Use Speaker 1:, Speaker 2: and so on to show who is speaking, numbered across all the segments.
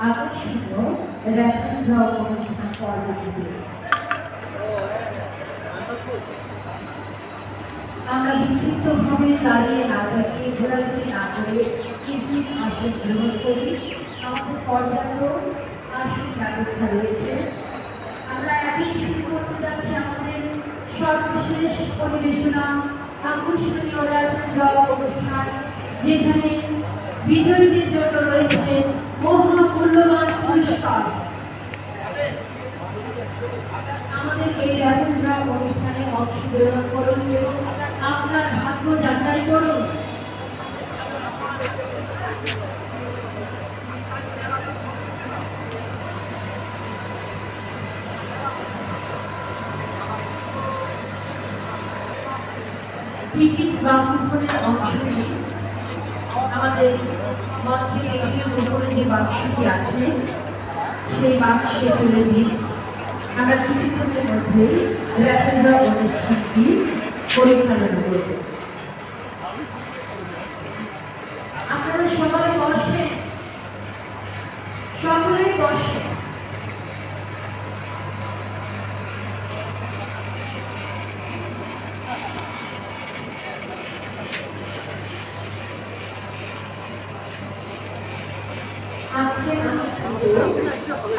Speaker 1: আকর্ষণীয় রেফারেন্স অনুষ্ঠান পর্বটিতে আমরা বিক্ষিপ্তভাবে দাঁড়িয়ে না দাঁড়িয়ে ঘোরাঘুরি না করে কৃত্রিম আসন গ্রহণ করি আমাদের পর্যাপ্ত আসন ব্যবস্থা রয়েছে আমরা একই শুরু করতে যাচ্ছি আমাদের সর্বশেষ পরিবেশনা আকর্ষণীয় রাজনৈতিক অনুষ্ঠান যেখানে বিজয়ীদের জন্য রয়েছে মহামূল্যবান পুরস্কার। আমাদের এই রাজেন্দ্র অনুষ্ঠানে অংশগ্রহণ করুন এবং আপনার ভাগ্য যাচাই করুন। টিকিট বাক্সফোনের অংশ নিয়ে আমাদের মঞ্চে একটি উপরে যে বাক্সটি আছে, সেই বাক্সে তুলে দিন আমরা কিছুক্ষণের মধ্যেই র্যাপিড অনুষ্ঠানটি পরিচালনা করব। আপনারা সবাই বসেন। সকলেই বসেন।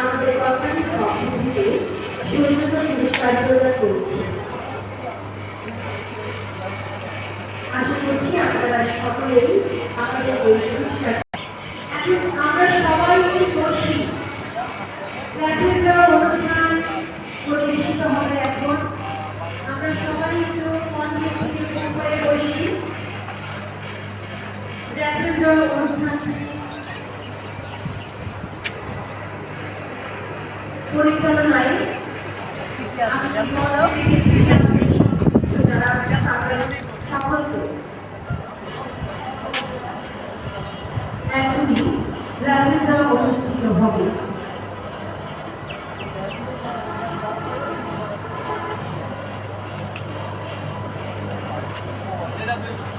Speaker 1: আমাদের পক্ষ থেকে সৈন্য পুরস্কার প্রদান করছি আশা করছি আপনারা সকলেই আমাদের এই পুরস্কার আমরা সবাই একটু বসি অনুষ্ঠান পরিবেশিত হবে এখন আমরা সবাই একটু মঞ্চের দিকে পরিচালনায় সকলকে এখনই রাজনীতি অনুষ্ঠিত হবে Thank you.